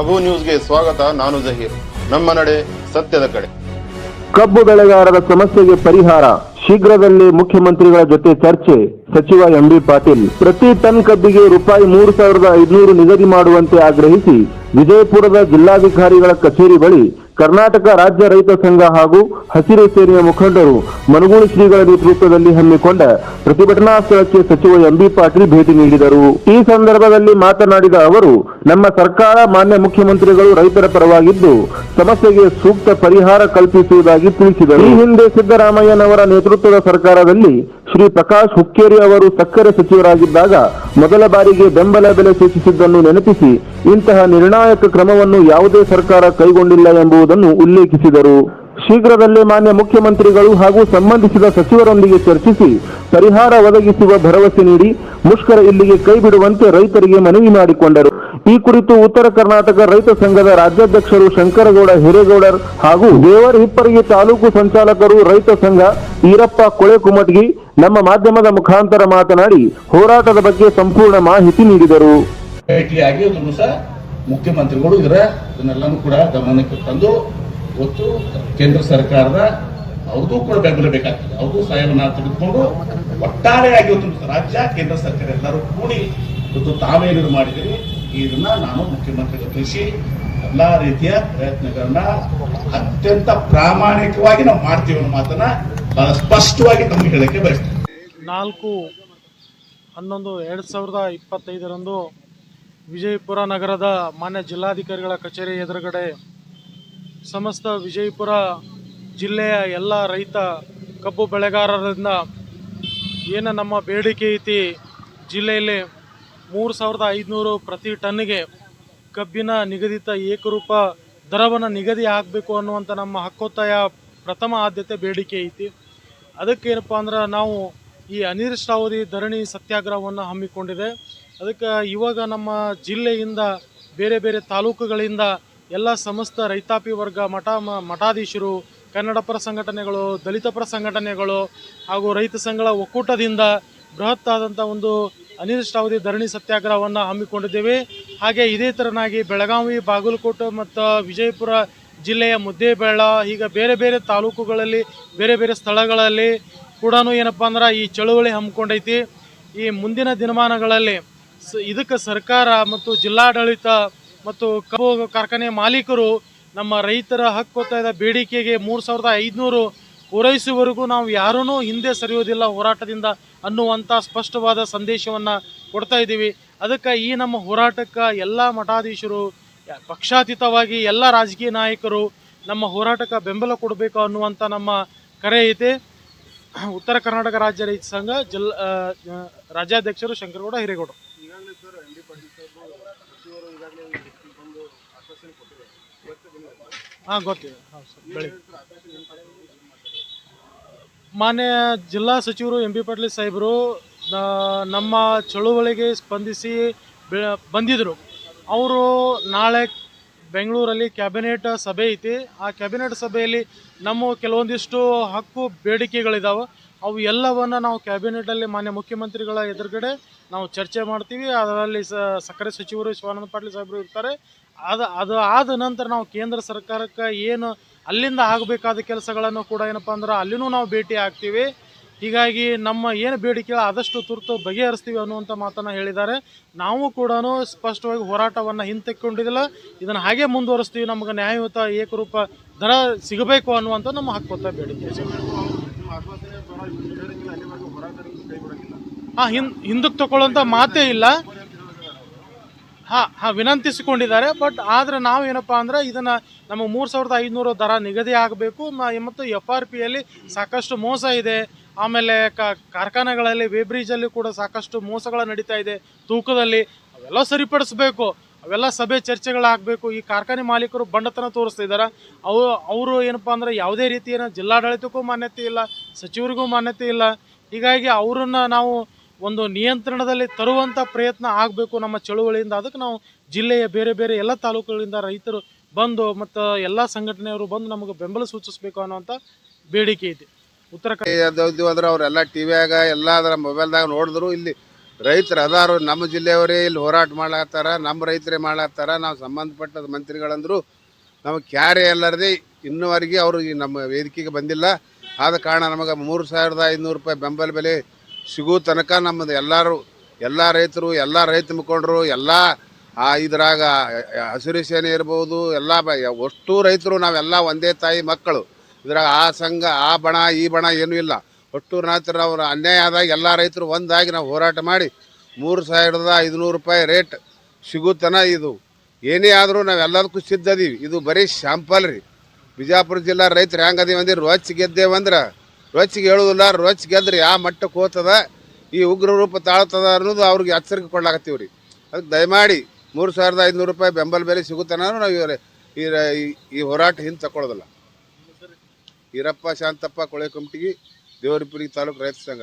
ಅಬು ನ್ಯೂಸ್ಗೆ ಸ್ವಾಗತ, ನಾನು ಜಹೀರ್. ನಮ್ಮ ನಡೆ ಸತ್ಯದ ಕಡೆ. ಕಬ್ಬು ಬೆಳೆಗಾರರ ಸಮಸ್ಯೆಗೆ ಪರಿಹಾರ, ಶೀಘ್ರದಲ್ಲೇ ಮುಖ್ಯಮಂತ್ರಿಗಳ ಜೊತೆ ಚರ್ಚೆ, ಸಚಿವ ಎಂಬಿ ಪಾಟೀಲ್. ಪ್ರತಿ ಟನ್ ಕಬ್ಬಿಗೆ ರೂಪಾಯಿ ಮೂರು ಸಾವಿರದ ಐದುನೂರು ನಿಗದಿ ಮಾಡುವಂತೆ ಆಗ್ರಹಿಸಿ, ವಿಜಯಪುರದ ಜಿಲ್ಲಾಧಿಕಾರಿಗಳ ಕಚೇರಿ ಬಳಿ ಕರ್ನಾಟಕ ರಾಜ್ಯ ರೈತ ಸಂಘ ಹಾಗೂ ಹಸಿರು ಸೇನೆಯ ಮುಖಂಡರು ಮನುಗೂಳಿ ಶ್ರೀಗಳ ನೇತೃತ್ವದಲ್ಲಿ ಹಮ್ಮಿಕೊಂಡ ಪ್ರತಿಭಟನಾ ಸ್ಥಳಕ್ಕೆ ಸಚಿವ ಎಂಬಿ ಪಾಟೀಲ್ ಭೇಟಿ ನೀಡಿದರು. ಈ ಸಂದರ್ಭದಲ್ಲಿ ಮಾತನಾಡಿದ ಅವರು ನಮ್ಮ ಸರ್ಕಾರ ಮಾನ್ಯ ಮುಖ್ಯಮಂತ್ರಿಗಳು ರೈತರ ಪರವಾಗಿದ್ದು ಸಮಸ್ಯೆಗೆ ಸೂಕ್ತ ಪರಿಹಾರ ಕಲ್ಪಿಸುವುದಾಗಿ ತಿಳಿಸಿದರು. ಈ ಹಿಂದೆ ಸಿದ್ದರಾಮಯ್ಯನವರ ನೇತೃತ್ವದ ಸರ್ಕಾರದಲ್ಲಿ ಶ್ರೀ ಪ್ರಕಾಶ್ ಹುಕ್ಕೇರಿ ಅವರು ಸಕ್ಕರೆ ಸಚಿವರಾಗಿದ್ದಾಗ ಮೊದಲ ಬಾರಿಗೆ ಬೆಂಬಲ ಬೆಲೆ ಸೂಚಿಸಿದ್ದನ್ನು ನೆನಪಿಸಿ ಇಂತಹ ನಿರ್ಣಾಯಕ ಕ್ರಮವನ್ನು ಯಾವುದೇ ಸರ್ಕಾರ ಕೈಗೊಂಡಿಲ್ಲ ಎಂಬುದನ್ನು ಉಲ್ಲೇಖಿಸಿದರು. ಶೀಘ್ರದಲ್ಲೇ ಮಾನ್ಯ ಮುಖ್ಯಮಂತ್ರಿಗಳು ಹಾಗೂ ಸಂಬಂಧಿಸಿದ ಸಚಿವರೊಂದಿಗೆ ಚರ್ಚಿಸಿ ಪರಿಹಾರ ಒದಗಿಸುವ ಭರವಸೆ ನೀಡಿ ಮುಷ್ಕರ ಇಲ್ಲಿಗೆ ಕೈ ಬಿಡುವಂತೆ ರೈತರಿಗೆ ಮನವಿ ಮಾಡಿಕೊಂಡರು. ಈ ಕುರಿತು ಉತ್ತರ ಕರ್ನಾಟಕ ರೈತ ಸಂಘದ ರಾಜ್ಯಾಧ್ಯಕ್ಷರು ಶಂಕರಗೌಡ, ಹಿರೇಗೌಡರ್ ಹಾಗೂ ದೇವರ ಹಿಪ್ಪರಿಗೆ ತಾಲೂಕು ಸಂಚಾಲಕರು ರೈತ ಸಂಘ ಈರಪ್ಪ ಕೊಳೆಕುಮಟ್ಗಿ ನಮ್ಮ ಮಾಧ್ಯಮದ ಮುಖಾಂತರ ಮಾತನಾಡಿ ಹೋರಾಟದ ಬಗ್ಗೆ ಸಂಪೂರ್ಣ ಮಾಹಿತಿ ನೀಡಿದರು. ಸಹ ಮುಖ್ಯಮಂತ್ರಿಗಳು ಇದರ ಇದನ್ನೆಲ್ಲನೂ ಕೂಡ ಗಮನಕ್ಕೆ ತಂದು ಇವತ್ತು ಕೇಂದ್ರ ಸರ್ಕಾರದ ಅವ್ರದ್ದು ಕೂಡ ಬೆಂಬಲ ಬೇಕಾಗ್ತದೆ ಅವ್ರದ್ದು ಸಹಾಯವನ್ನು ತೆಗೆದುಕೊಂಡು ಒಟ್ಟಾರೆಯಾಗಿ ಇವತ್ತು ರಾಜ್ಯ, ಕೇಂದ್ರ ಸರ್ಕಾರ ಎಲ್ಲರೂ ಕೂಡಿ ಇವತ್ತು ತಾವೇನಿದ್ರು ಮಾಡಿದಿರಿ ಇದನ್ನ ನಾನು ಮುಖ್ಯಮಂತ್ರಿಗಳು ತಿಳಿಸಿ ಎಲ್ಲಾ ರೀತಿಯ ಪ್ರಯತ್ನಗಳನ್ನ ಅತ್ಯಂತ ಪ್ರಾಮಾಣಿಕವಾಗಿ ನಾವು ಮಾಡ್ತೀವಿ ಅನ್ನೋ ಮಾತನ್ನ ಬಹಳ ಸ್ಪಷ್ಟವಾಗಿ ನಮ್ಗೆ ಹೇಳಕ್ಕೆ ಬಯಸ್ತೀವಿ ನಾಲ್ಕು, ಹನ್ನೊಂದು, ಎರಡು ಸಾವಿರದ ಇಪ್ಪತ್ತೈದರಂದು ವಿಜಯಪುರ ನಗರದ ಮಾನ್ಯ ಜಿಲ್ಲಾಧಿಕಾರಿಗಳ ಕಚೇರಿ ಎದುರುಗಡೆ ಸಮಸ್ತ ವಿಜಯಪುರ ಜಿಲ್ಲೆಯ ಎಲ್ಲ ರೈತ ಕಬ್ಬು ಬೆಳೆಗಾರರಿಂದ ಏನು ನಮ್ಮ ಬೇಡಿಕೆ ಐತಿ ಜಿಲ್ಲೆಯಲ್ಲಿ ಮೂರು ಸಾವಿರದ ಐದುನೂರು ಪ್ರತಿ ಟನ್ಗೆ ಕಬ್ಬಿನ ನಿಗದಿತ ಏಕರೂಪ ದರವನ್ನು ನಿಗದಿ ಆಗಬೇಕು ಅನ್ನುವಂಥ ನಮ್ಮ ಹಕ್ಕೊತ್ತಾಯ ಪ್ರಥಮ ಆದ್ಯತೆ ಬೇಡಿಕೆ ಐತಿ. ಅದಕ್ಕೇನಪ್ಪ ಅಂದ್ರೆ ನಾವು ಈ ಅನಿರ್ದಿಷ್ಟಾವಧಿ ಧರಣಿ ಸತ್ಯಾಗ್ರಹವನ್ನು ಹಮ್ಮಿಕೊಂಡಿದೆ. ಅದಕ್ಕೆ ಇವಾಗ ನಮ್ಮ ಜಿಲ್ಲೆಯಿಂದ ಬೇರೆ ಬೇರೆ ತಾಲೂಕುಗಳಿಂದ ಎಲ್ಲ ಸಮಸ್ತ ರೈತಾಪಿ ವರ್ಗ, ಮಠ ಮಠಾಧೀಶರು, ಕನ್ನಡ ಪರ ಸಂಘಟನೆಗಳು, ದಲಿತ ಪರ ಸಂಘಟನೆಗಳು ಹಾಗೂ ರೈತ ಸಂಘಗಳ ಒಕ್ಕೂಟದಿಂದ ಬೃಹತ್ ಆದಂಥ ಒಂದು ಅನಿರ್ದಿಷ್ಟಾವಧಿ ಧರಣಿ ಸತ್ಯಾಗ್ರಹವನ್ನು ಹಮ್ಮಿಕೊಂಡಿದ್ದೇವೆ. ಹಾಗೆ ಇದೇ ಥರನಾಗಿ ಬೆಳಗಾವಿ, ಬಾಗಲಕೋಟೆ ಮತ್ತು ವಿಜಯಪುರ ಜಿಲ್ಲೆಯ ಮುದ್ದೇಬೇಳ ಈಗ ಬೇರೆ ಬೇರೆ ತಾಲೂಕುಗಳಲ್ಲಿ, ಬೇರೆ ಬೇರೆ ಸ್ಥಳಗಳಲ್ಲಿ ಕೂಡ ಏನಪ್ಪ ಅಂದ್ರೆ ಈ ಚಳುವಳಿ ಹಮ್ಮಿಕೊಂಡೈತಿ. ಈ ಮುಂದಿನ ದಿನಮಾನಗಳಲ್ಲಿ ಇದಕ್ಕೆ ಸರ್ಕಾರ ಮತ್ತು ಜಿಲ್ಲಾಡಳಿತ ಮತ್ತು ಕಬ್ಬು ಕಾರ್ಖಾನೆ ಮಾಲೀಕರು ನಮ್ಮ ರೈತರ ಹಕ್ಕೊತ್ತಾಯದ ಬೇಡಿಕೆಗೆ ಮೂರು ಸಾವಿರದ ಐದುನೂರು ಪೂರೈಸುವವರೆಗೂ ನಾವು ಯಾರೂ ಹಿಂದೆ ಸರಿಯೋದಿಲ್ಲ ಹೋರಾಟದಿಂದ ಅನ್ನುವಂಥ ಸ್ಪಷ್ಟವಾದ ಸಂದೇಶವನ್ನು ಕೊಡ್ತಾ ಇದ್ದೀವಿ. ಅದಕ್ಕೆ ಈ ನಮ್ಮ ಹೋರಾಟಕ್ಕೆ ಎಲ್ಲ ಮಠಾಧೀಶರು ಪಕ್ಷಾತೀತವಾಗಿ ಎಲ್ಲ ರಾಜಕೀಯ ನಾಯಕರು ನಮ್ಮ ಹೋರಾಟಕ್ಕೆ ಬೆಂಬಲ ಕೊಡಬೇಕು ಅನ್ನುವಂಥ ನಮ್ಮ ಕರೆ ಐತೆ. ಉತ್ತರ ಕರ್ನಾಟಕ ರಾಜ್ಯ ರೈತ ಸಂಘ ಜಿಲ್ಲಾ ರಾಜ್ಯಾಧ್ಯಕ್ಷರು ಶಂಕರಗೌಡ ಹಿರೇಗೌಡರು ಹಾಂ ಗೊತ್ತಿದೆ. ಹಾಂ ಸರ್ ಬೆಳಿಗ್ಗೆ ಮಾನ್ಯ ಜಿಲ್ಲಾ ಸಚಿವರು ಎಂ ಬಿ ಪಾಟೀಲ್ ಸಾಹೇಬರು ನಮ್ಮ ಚಳುವಳಿಗೆ ಸ್ಪಂದಿಸಿ ಬಂದಿದ್ದರು ಅವರು ನಾಳೆ ಬೆಂಗಳೂರಲ್ಲಿ ಕ್ಯಾಬಿನೆಟ್ ಸಭೆ ಐತಿ. ಆ ಕ್ಯಾಬಿನೆಟ್ ಸಭೆಯಲ್ಲಿ ನಮ್ಮ ಕೆಲವೊಂದಿಷ್ಟು ಹಕ್ಕು ಬೇಡಿಕೆಗಳಿದ್ದಾವೆ ಅವು ಎಲ್ಲವನ್ನು ನಾವು ಕ್ಯಾಬಿನೆಟಲ್ಲಿ ಮಾನ್ಯ ಮುಖ್ಯಮಂತ್ರಿಗಳ ಎದುರುಗಡೆ ನಾವು ಚರ್ಚೆ ಮಾಡ್ತೀವಿ. ಅದರಲ್ಲಿ ಸಕ್ಕರೆ ಸಚಿವರು ಶಿವಾನಂದ ಪಾಟೀಲ್ ಸಾಹೇಬರು ಇರ್ತಾರೆ. ಅದು ಅದು ಆದ ನಂತರ ನಾವು ಕೇಂದ್ರ ಸರ್ಕಾರಕ್ಕೆ ಏನು ಅಲ್ಲಿಂದ ಆಗಬೇಕಾದ ಕೆಲಸಗಳನ್ನು ಕೂಡ ಏನಪ್ಪ ಅಂದ್ರೆ ಅಲ್ಲಿನೂ ನಾವು ಭೇಟಿ ಆಗ್ತೀವಿ. ಹೀಗಾಗಿ ನಮ್ಮ ಏನು ಬೇಡಿಕೆ ಆದಷ್ಟು ತುರ್ತು ಬಗೆಹರಿಸ್ತೀವಿ ಅನ್ನುವಂಥ ಮಾತನ್ನು ಹೇಳಿದ್ದಾರೆ. ನಾವು ಕೂಡ ಸ್ಪಷ್ಟವಾಗಿ ಹೋರಾಟವನ್ನು ಹಿಂತೆಕ್ಕೊಂಡಿದ್ದಿಲ್ಲ ಇದನ್ನು ಹಾಗೆ ಮುಂದುವರಿಸ್ತೀವಿ. ನಮಗೆ ನ್ಯಾಯಯುತ ಏಕರೂಪ ದರ ಸಿಗಬೇಕು ಅನ್ನುವಂಥ ನಮ್ಮ ಹಕ್ಕೊತ್ತ ಬೇಡಿಕೆ ಹಾಂ ಹಿಂದ್ ಹಿಂದಕ್ಕೆ ತಗೊಳ್ಳೋಂಥ ಮಾತೇ ಇಲ್ಲ. ಹಾಂ ಹಾಂ, ವಿನಂತಿಸಿಕೊಂಡಿದ್ದಾರೆ ಬಟ್ ಆದರೆ ನಾವು ಏನಪ್ಪ ಅಂದ್ರೆ ಇದನ್ನು ನಮ್ಮ ಮೂರು ಸಾವಿರದ ಐದುನೂರು ದರ ನಿಗದಿ ಆಗಬೇಕು. ಮತ್ತು ಎಫ್ ಆರ್ ಪಿಯಲ್ಲಿ ಸಾಕಷ್ಟು ಮೋಸ ಇದೆ. ಆಮೇಲೆ ಕಾರ್ಖಾನೆಗಳಲ್ಲಿ ವೇಬ್ರಿಜಲ್ಲಿ ಕೂಡ ಸಾಕಷ್ಟು ಮೋಸಗಳು ನಡೀತಾ ಇದೆ ತೂಕದಲ್ಲಿ. ಅವೆಲ್ಲ ಸರಿಪಡಿಸ್ಬೇಕು. ಅವೆಲ್ಲ ಸಭೆ ಚರ್ಚೆಗಳಾಗಬೇಕು. ಈ ಕಾರ್ಖಾನೆ ಮಾಲೀಕರು ಬಂಡತನ ತೋರಿಸ್ತಾ ಇದ್ದಾರೆ. ಅವು, ಅವರು ಏನಪ್ಪ ಅಂದ್ರೆ ಯಾವುದೇ ರೀತಿಯ ಜಿಲ್ಲಾಡಳಿತಕ್ಕೂ ಮಾನ್ಯತೆ ಇಲ್ಲ, ಸಚಿವರಿಗೂ ಮಾನ್ಯತೆ ಇಲ್ಲ. ಹೀಗಾಗಿ ಅವರನ್ನು ನಾವು ಒಂದು ನಿಯಂತ್ರಣದಲ್ಲಿ ತರುವಂಥ ಪ್ರಯತ್ನ ಆಗಬೇಕು ನಮ್ಮ ಚಳುವಳಿಯಿಂದ. ಅದಕ್ಕೆ ನಾವು ಜಿಲ್ಲೆಯ ಬೇರೆ ಬೇರೆ ಎಲ್ಲ ತಾಲೂಕುಗಳಿಂದ ರೈತರು ಬಂದು ಮತ್ತು ಎಲ್ಲ ಸಂಘಟನೆಯವರು ಬಂದು ನಮಗೆ ಬೆಂಬಲ ಸೂಚಿಸಬೇಕು ಅನ್ನೋಂಥ ಬೇಡಿಕೆ ಇದೆ. ಉತ್ತರ ಕನ್ನಡ ಅವರೆಲ್ಲ ಟಿವಿಯಾಗ ಎಲ್ಲ ಅದರ ಮೊಬೈಲ್ದಾಗ ನೋಡಿದ್ರು, ಇಲ್ಲಿ ರೈತರು ಅದಾರು, ನಮ್ಮ ಜಿಲ್ಲೆಯವರೇ ಇಲ್ಲಿ ಹೋರಾಟ ಮಾಡ್ಲತ್ತಾರ, ನಮ್ಮ ರೈತರೇ ಮಾಡ್ಲತ್ತಾರ, ನಾವು ಸಂಬಂಧಪಟ್ಟ ಮಂತ್ರಿಗಳಂದ್ರು, ನಮಗೆ ಕ್ಯಾರೆ ಎಲ್ಲರದೇ ಇನ್ನುವರೆಗೆ ಅವರು ನಮ್ಮ ವೇದಿಕೆಗೆ ಬಂದಿಲ್ಲ. ಆದ ಕಾರಣ ನಮಗೆ ಮೂರು ಸಾವಿರದ ಐದುನೂರು ರೂಪಾಯಿ ಬೆಂಬಲ ಬೆಲೆ ಸಿಗೋ ತನಕ ನಮ್ಮದು ಎಲ್ಲರೂ, ಎಲ್ಲ ರೈತರು, ಎಲ್ಲ ರೈತ ಮುಖಂಡರು, ಎಲ್ಲ, ಆ, ಇದ್ರಾಗ ಹಸಿರು ಸೇನೆ ಇರ್ಬೋದು, ಎಲ್ಲ ಅಷ್ಟು ರೈತರು ನಾವೆಲ್ಲ ಒಂದೇ ತಾಯಿ ಮಕ್ಕಳು. ಇದ್ರಾಗ ಆ ಸಂಘ, ಆ ಬಣ, ಈ ಬಣ ಏನೂ ಇಲ್ಲ. ಒಟ್ಟು ನಾತ್ರ ಅವರು ಅನ್ಯಾಯ ಆದಾಗ ಎಲ್ಲ ರೈತರು ಒಂದಾಗಿ ನಾವು ಹೋರಾಟ ಮಾಡಿ, ಮೂರು ಸಾವಿರದ ಐದುನೂರು ರೂಪಾಯಿ ರೇಟ್ ಸಿಗುತ್ತನ ಇದು. ಏನೇ ಆದರೂ ನಾವೆಲ್ಲದಕ್ಕೂ ಸಿದ್ಧದೀವಿ ಇದು ಬರೀ ಶಾಂಪಲ್ ರೀ. ಬಿಜಾಪುರ ಜಿಲ್ಲಾ ರೈತರು ಹೆಂಗೆ ಅದೀವಿ ಅಂದ್ರೆ ಗೆದ್ದೇವಂದ್ರೆ ರೊಚ್ಚಿಗೆ ಹೇಳುವುದಿಲ್ಲ ರೊಚ್ಚ ಗೆದ್ರೆ ಯಾವ ಮಟ್ಟಕ್ಕೆ ಹೋಗ್ತದ, ಈ ಉಗ್ರ ರೂಪ ತಾಳ್ತದ ಅನ್ನೋದು ಅವ್ರಿಗೆ ಎಚ್ಚರಿಕೆ ಕೊಡ್ಲಾಕತ್ತೀವಿ ರೀ ಅದಕ್ಕೆ ದಯಮಾಡಿ ಮೂರು ಸಾವಿರದ ಐದುನೂರು ರೂಪಾಯಿ ಬೆಂಬಲ ಬೆಲೆ ಸಿಗುತ್ತಾನ ನಾವು ಇವ್ರ- ಈ ಈ- ಹೋರಾಟ ಹಿಂದೆ ತಗೊಳ್ಳೋದಿಲ್ಲ ಈರಪ್ಪ ಶಾಂತಪ್ಪ ಕೊಳೆ ಕಮಿಟಿಗೆ ದೇವರಪುರಿ ತಾಲೂಕು ರೈತ ಸಂಘ